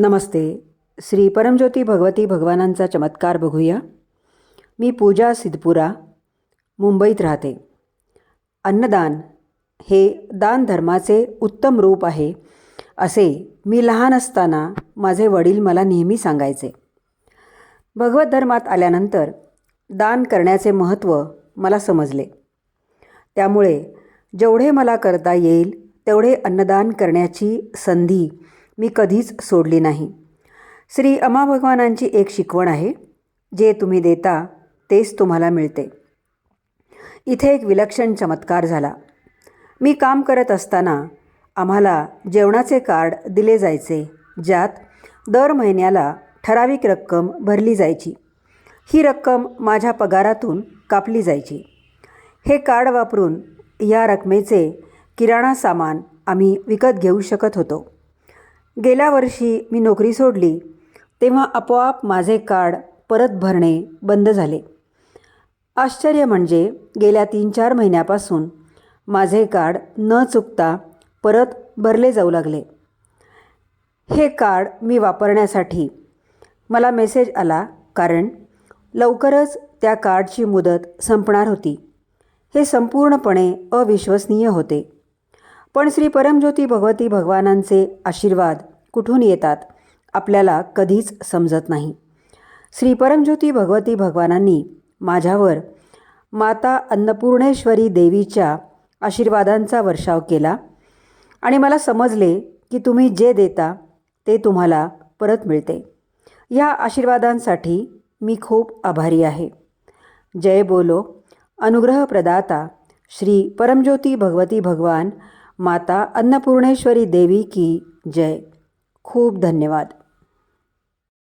नमस्ते. श्री परमज्योती भगवती भगवानांचा चमत्कार बघूया. मी पूजा सिद्धपुरा मुंबईत राहते. अन्नदान हे दानधर्माचे उत्तम रूप आहे असे मी लहान असताना माझे वडील मला नेहमी सांगायचे. भगवत धर्मात आल्यानंतर दान करण्याचे महत्त्व मला समजले. त्यामुळे जेवढे मला करता येईल तेवढे अन्नदान करण्याची संधी मी कधीच सोडली नाही. श्री अमा भगवानांची एक शिकवण आहे जे तुम्ही देता तेच तुम्हाला मिळते. इथे एक विलक्षण चमत्कार झाला. मी काम करत असताना आम्हाला जेवणाचे कार्ड दिले जायचे ज्यात दर महिन्याला ठराविक रक्कम भरली जायची. ही रक्कम माझ्या पगारातून कापली जायची. हे कार्ड वापरून या रकमेचे किराणा सामान आम्ही विकत घेऊ शकत होतो. गेल्या वर्षी मी नोकरी सोडली तेव्हा आपोआप माझे कार्ड परत भरणे बंद झाले. आश्चर्य म्हणजे गेल्या तीन चार महिन्यापासून माझे कार्ड न चुकता परत भरले जाऊ लागले. हे कार्ड मी वापरण्यासाठी मला मेसेज आला कारण लवकरच त्या कार्डची मुदत संपणार होती. हे संपूर्णपणे अविश्वसनीय होते. पण श्री परमज्योती भगवती भगवानांचे आशीर्वाद कुठून येतात आपल्याला कधीच समजत नाही. श्रीपरमज्योती भगवती भगवानांनी माझ्यावर माता अन्नपूर्णेश्वरी देवीच्या आशीर्वादांचा वर्षाव केला आणि मला समजले की तुम्ही जे देता ते तुम्हाला परत मिळते. या आशीर्वादांसाठी मी खूप आभारी आहे. जय बोलो अनुग्रह प्रदाता श्री परमज्योती भगवती भगवान माता अन्नपूर्णेश्वरी देवी की जय. खूप धन्यवाद.